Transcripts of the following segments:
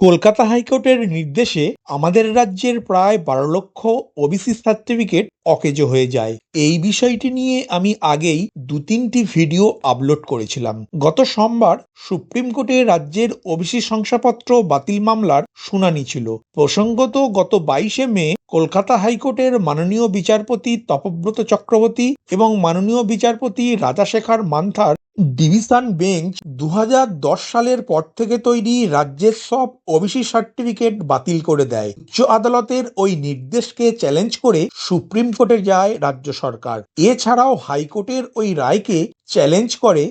কলকাতা হাইকোর্টের নির্দেশে আমাদের রাজ্যের প্রায় বারো লক্ষ ওবিসি সার্টিফিকেট অকেজো হয়ে যায়। এই বিষয়টি নিয়ে আমি আগেই দু তিনটি ভিডিও আপলোড করেছিলাম। গত সোমবার সুপ্রিম কোর্টে রাজ্যের ওবিসি শংসাপত্র বাতিল মামলার শুনানি ছিল। প্রসঙ্গত গত বাইশে মে কলকাতা হাইকোর্টের মাননীয় বিচারপতি তপব্রত চক্রবর্তী এবং মাননীয় বিচারপতি রাজাশেখর মান্থার ডিভিশন বেঞ্চ দু হাজার দশ সালের পর থেকে তৈরি রাজ্যের সব ওবিসি সার্টিফিকেট বাতিল করে দেয়। উচ্চ আদালতের ওই নির্দেশকে চ্যালেঞ্জ করে সুপ্রিম কোর্টে যায় রাজ্য সরকার। এছাড়াও হাইকোর্টের ওই রায়কে চ্যালেঞ্জ করে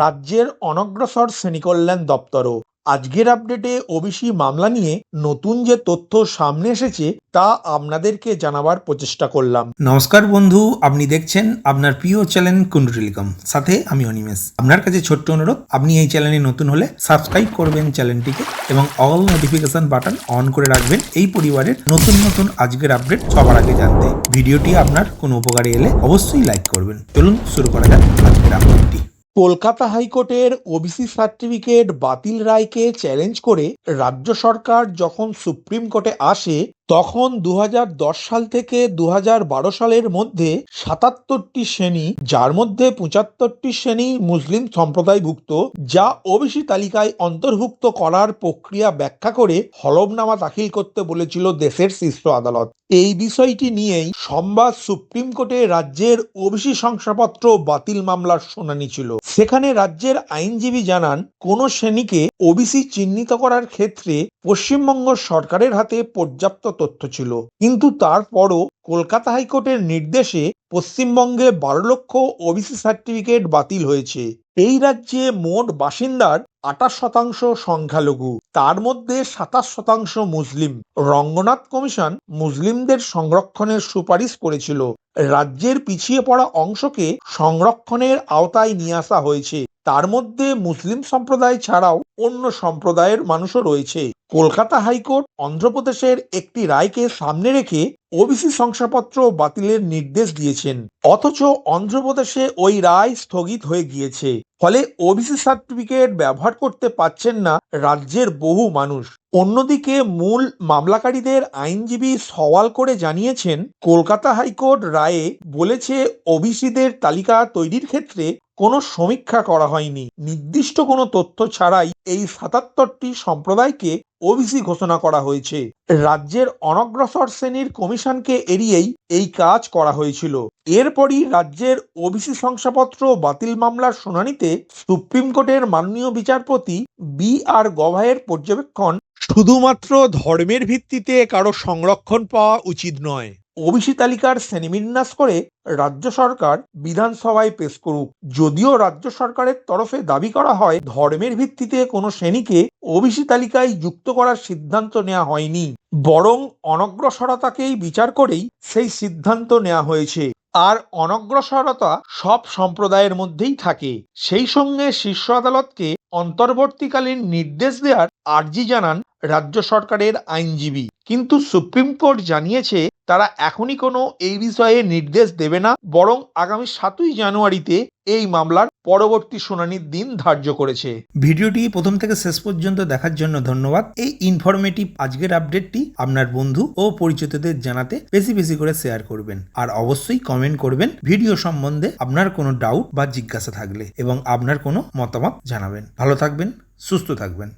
রাজ্যের অনগ্রসর শ্রেণীকল্যাণ দপ্তরও। আজকের আপডেটে ওবিসি মামলা নিয়ে নতুন যে তথ্য সামনে এসেছে, তা আপনাদেরকে জানাবার প্রচেষ্টা করলাম। নমস্কার বন্ধু, আপনি দেখছেন আপনার প্রিয় চ্যানেল কুন্ডু টেলিকম সাথে আমি অনিমেষ। আপনার কাছে ছোট্ট অনুরোধ, আপনি এই চ্যানেলে নতুন হলে সাবস্ক্রাইব করবেন চ্যানেলটিকে এবং অল নোটিফিকেশন বাটন অন করে রাখবেন এই পরিবারের নতুন নতুন আজকের আপডেট সবার আগে জানতে। ভিডিওটি আপনার কোনো উপকারে এলে অবশ্যই লাইক করবেন। চলুন শুরু করা যাক আজকের আপডেটটি কলকাতা হাইকোর্টের ওবিসি সার্টিফিকেট বাতিল রায়কে চ্যালেঞ্জ করে রাজ্য সরকার যখন সুপ্রিম কোর্টে আসে তখন দু হাজার দশ সাল থেকে দু হাজার বারো সালের মধ্যে সাতাত্তরটি শ্রেণি, যার মধ্যে পঁচাত্তরটি শ্রেণি মুসলিম সম্প্রদায়ভুক্ত, যা ওবিসি তালিকায় অন্তর্ভুক্ত করার প্রক্রিয়া ব্যাখ্যা করে হলফনামা দাখিল করতে বলেছিল দেশের শীর্ষ আদালত। এই বিষয়টি নিয়েই সোমবার সুপ্রিম কোর্টে রাজ্যের ওবিসি শংসাপত্র বাতিল মামলার শুনানি ছিল। সেখানে রাজ্যের আইনজীবী জানান, কোন শ্রেণীকে ওবিসি চিহ্নিত করার ক্ষেত্রে পশ্চিমবঙ্গ সরকারের হাতে পর্যাপ্ত তথ্য ছিল। কিন্তু তারপরও কলকাতা হাইকোর্টের নির্দেশে পশ্চিমবঙ্গে বারো লক্ষ ওবিসি সার্টিফিকেট বাতিল হয়েছে। এই রাজ্যে মোট বাসিন্দার আঠাশ শতাংশ সংখ্যালঘু। তার মধ্যে সাতাশ শতাংশ মুসলিম। রঙ্গনাথ কমিশন মুসলিমদের সংরক্ষণের সুপারিশ করেছিল। রাজ্যের পিছিয়ে পড়া অংশকে সংরক্ষণের আওতায় নিয়ে আসা হয়েছে। তার মধ্যে মুসলিম সম্প্রদায় ছাড়াও অন্য সম্প্রদায়ের মানুষও রয়েছে। কলকাতা হাইকোর্ট অন্ধ্রপ্রদেশের একটি রায়কে সামনে রেখে ওবিসি শংসাপত্র বাতিলের নির্দেশ দিয়েছেন। অথচ অন্ধ্রপ্রদেশে ওই রায় স্থগিত হয়ে গিয়েছে। ফলে ওবিসি সার্টিফিকেট ব্যবহার করতে পারছেন না রাজ্যের বহু মানুষ। অন্যদিকে মূল মামলাকারীদের আইনজীবী সওয়াল করে জানিয়েছেন, কলকাতা হাইকোর্ট রায়ে বলেছে, ওবিসিদের তালিকা তৈরির ক্ষেত্রে কোনো সমীক্ষা করা হয়নি। নির্দিষ্ট কোনো তথ্য ছাড়াই এই সাতাত্তরটি সম্প্রদায়কে ওবিসি ঘোষণা করা হয়েছে। রাজ্যের অনগ্রসর শ্রেণির কমিশনকে এড়িয়েই এই কাজ করা হয়েছিল। এরপরই রাজ্যের ওবিসি শংসাপত্র বাতিল মামলার শুনানিতে সুপ্রিম কোর্টের মাননীয় বিচারপতি বি আর গভাইয়ের পর্যবেক্ষণ শুধুমাত্র ধর্মের ভিত্তিতে কারও সংরক্ষণ পাওয়া উচিত নয়। ওবিসি তালিকার শ্রেণীবিন্যাস করে রাজ্য সরকার বিধানসভায় পেশ করুক। যদিও রাজ্য সরকারের তরফে দাবি করা হয়, ধর্মের ভিত্তিতে কোনো শ্রেণীকে ওবিসি তালিকায় যুক্ত করার সিদ্ধান্ত নেওয়া হয়নি। বরং অনগ্রসরতাকেই বিচার করেই সেই সিদ্ধান্ত নেওয়া হয়েছে। আর অনগ্রসরতা সব সম্প্রদায়ের মধ্যেই থাকে। সেই সঙ্গে শীর্ষ আদালতকে অন্তর্বর্তীকালীন নির্দেশ দেওয়ার আর্জি জানান রাজ্য সরকারের আইনজীবী। কিন্তু সুপ্রিম কোর্ট জানিয়েছে, তারা এখনই কোনো এই বিষয়ে নির্দেশ দেবে না, বরং আগামী সাতই জানুয়ারিতে এই মামলার পরবর্তী শুনানির দিন ধার্য করেছে। ভিডিওটি প্রথম থেকে শেষ পর্যন্ত দেখার জন্য ধন্যবাদ। এই ইনফরমেটিভ আজকের আপডেটটি আপনার বন্ধু ও পরিচিতদের জানাতে বেশি বেশি করে শেয়ার করবেন। আর অবশ্যই কমেন্ট করবেন ভিডিও সম্বন্ধে আপনার কোনো ডাউট বা জিজ্ঞাসা থাকলে এবং আপনার কোনো মতামত জানাবেন। ভালো থাকবেন, সুস্থ থাকবেন।